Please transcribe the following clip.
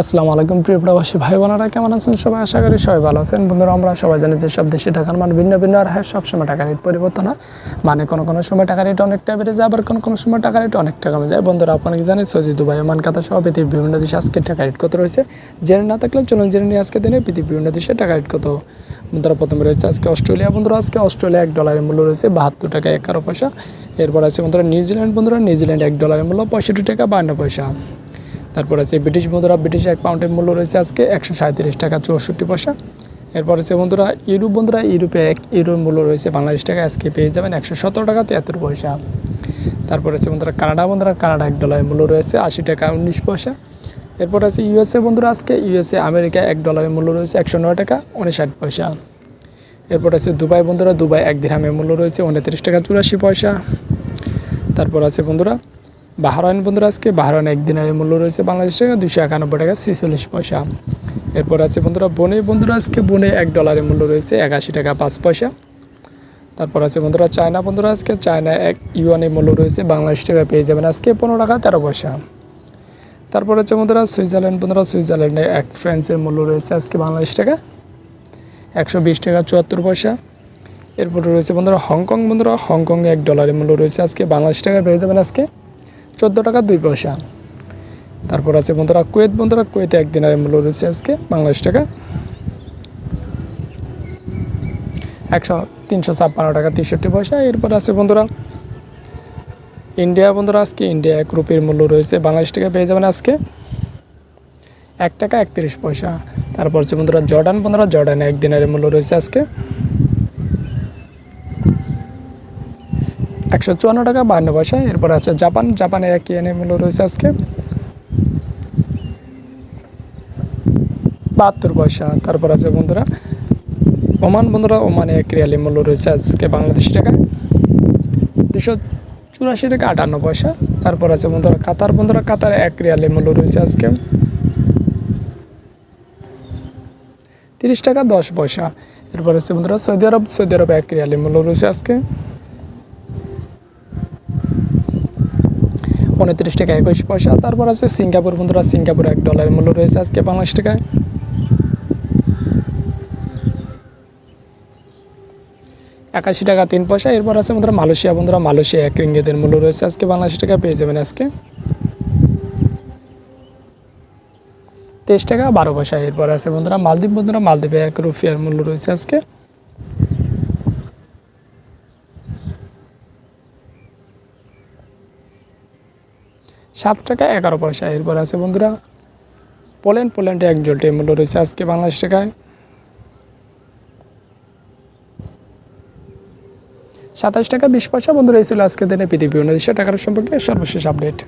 আসসালামু আলাইকুম প্রিয় প্রবাসী ভাই বোনেরা কেমন আছেন সবাই? আশা করি সবাই ভালো আছেন। বন্ধুরা, আমরা সবাই জানি যে সব দেশে টাকার মান ভিন্ন ভিন্ন আর হ্যাঁ সবসময় টাকা রেট পরিবর্তন হয়। মানে কোনো কোনো সময় টাকা রেট অনেকটা বেড়ে যায়, আবার কোনো কোনো সময় টাকা রেট অনেকটা কমে যায়। বন্ধুরা আপনাকে জানেন, সৌদি, দুবাই, ওমান কাতা সহ পৃথিবীর বিভিন্ন দেশে আজকে টাকা রেট কত রয়েছে? জেনে না থাকলে চলুন জেনে নিয়ে আজকে দিনে পৃথিবীর বিভিন্ন দেশে টাকা রেট কত। বন্ধুরা, প্রথমে রয়েছে আজকে অস্ট্রেলিয়া। বন্ধুরা, আজকে অস্ট্রেলিয়া এক ডলারের মূল্য রয়েছে বাহাত্তর টাকা এগারো পয়সা। এরপর আছে বন্ধুরা, নিউজিল্যান্ড। বন্ধুরা, নিউজিল্যান্ড এক ডলারের মূল্য পঁয়ষট্টি টাকা বান্ন পয়সা। তারপর আছে ব্রিটিশ মুদ্রা ব্রিটিশ এক পাউন্ডের মূল্য রয়েছে আজকে একশো সাঁত্রিশ টাকা চৌষট্টি পয়সা। এরপর আছে বন্ধুরা, ইউরোপ বন্ধুরা, ইউরোপে এক ইউরোর মূল্য রয়েছে বাংলাদেশ টাকা আজকে পেয়ে যাবেন একশো সতেরো টাকা তিয়াত্তর পয়সা। তারপর আছে বন্ধুরা, কানাডা বন্ধুরা, কানাডা এক ডলারের মূল্য রয়েছে আশি টাকা উনিশ পয়সা। এরপর আছে ইউএসএ বন্ধুরা, আজকে ইউএসএ আমেরিকা এক ডলারের মূল্য রয়েছে একশো নয় টাকা উনষাট পয়সা। এরপর আছে দুবাই বন্ধুরা, দুবাই এক দিরহামের মূল্য রয়েছে উনত্রিশ টাকা চুরাশি পয়সা। তারপর আছে বন্ধুরা বাহরাইন বন্ধুরা, আজকে বাহরাইন এক দিনের মূল্য রয়েছে বাংলাদেশ টাকা দুশো একানব্বই টাকা ছেচল্লিশ পয়সা। এরপর আছে বন্ধুরা, বনে বন্ধুরা, আজকে বনে এক ডলারের মূল্য রয়েছে একাশি টাকা পাঁচ পয়সা। তারপর আছে বন্ধুরা, চায়না বন্ধুরা, আজকে চায়না এক ইউয়ানের মূল্য রয়েছে বাংলাদেশ টাকা, পেয়ে যাবেন আজকে পনেরো টাকা তেরো পয়সা। তারপর হচ্ছে বন্ধুরা, সুইজারল্যান্ড বন্ধুরা, সুইজারল্যান্ডে এক ফ্রান্সের মূল্য রয়েছে আজকে বাংলাদেশ টাকা একশো বিশ টাকা চুয়াত্তর পয়সা। এরপর রয়েছে বন্ধুরা, হংকং বন্ধুরা, হংকংয়ে এক ডলারের মূল্য রয়েছে আজকে বাংলাদেশ টাকা, পেয়ে যাবেন আজকে চোদ্দ টাকা, দুই পয়সা। তারপর আছে বন্ধুরা, কুয়েত। বন্ধুরা, কুয়েতে এক দিনের মূল্য রয়েছে আজকে বাংলাদেশ টাকা। একশো, তিনশো ছাপ্পান্ন টাকা, তেষট্টি পয়সা। এরপর আছে বন্ধুরা, ইন্ডিয়া। বন্ধুরা, আজকে ইন্ডিয়া এক রুপির মূল্য রয়েছে। বাংলাদেশ টাকা পেয়ে যাবেন আজকে এক টাকা একত্রিশ পয়সা। তারপর আছে বন্ধুরা, জর্ডান। বন্ধুরা, জর্ডানে এক দিনের মূল্য রয়েছে আজকে একশো চুয়ান্ন টাকা বান্ন পয়সা। এরপর আছে জাপান। জাপানে এক ইয়েনের মূল্য রয়েছে আজকে বাহাত্তর পয়সা। তারপর আছে বন্ধুরা, ওমান। বন্ধুরা, ওমানে এক রিয়ালের মূল্য রয়েছে আজকে বাংলাদেশ টাকা, দুশো চুরাশি টাকা, আটান্ন পয়সা। তারপর আছে বন্ধুরা কাতার। বন্ধুরা, কাতার এক রিয়ালের মূল্য রয়েছে আজকে তিরিশ টাকা, দশ পয়সা। এরপর আছে বন্ধুরা, সৌদি আরব। সৌদি আরব এক রিয়ালের মূল্য রয়েছে আজকে উনত্রিশ টাকা, একুশ পয়সা। তারপর আছে সিঙ্গাপুর, বন্ধুরা, সিঙ্গাপুর এক ডলারের মূল্য রয়েছে আজকে বাংলাদেশ টাকায়। একাশি টাকা, তিন পয়সা। এরপর আছে বন্ধুরা মালয়েশিয়া বন্ধুরা, মালয়েশিয়া এক রিঙ্গিতের মূল্য রয়েছে আজকে বাংলাদেশ টাকা পেয়ে যাবেন আজকে। তেইশ টাকা, বারো পয়সা। এরপর আছে বন্ধুরা মালদ্বীপ, বন্ধুরা মালদ্বীপে এক রুফিয়ার মূল্য রয়েছে আজকে। সাত টাকা, এগারো পয়সা। এরপর আছে বন্ধুরা পোল্যান্ড পোল্যান্ডে এক জলটির মূল্য রয়েছে আজকে বাংলাদেশ টাকায়। সাতাশ টাকা, বিশ পয়সা বন্ধুরা, এই ছিল আজকে দিনে পৃথিবী। উনিশশো টাকার সম্পর্কে সর্বশেষ আপডেট।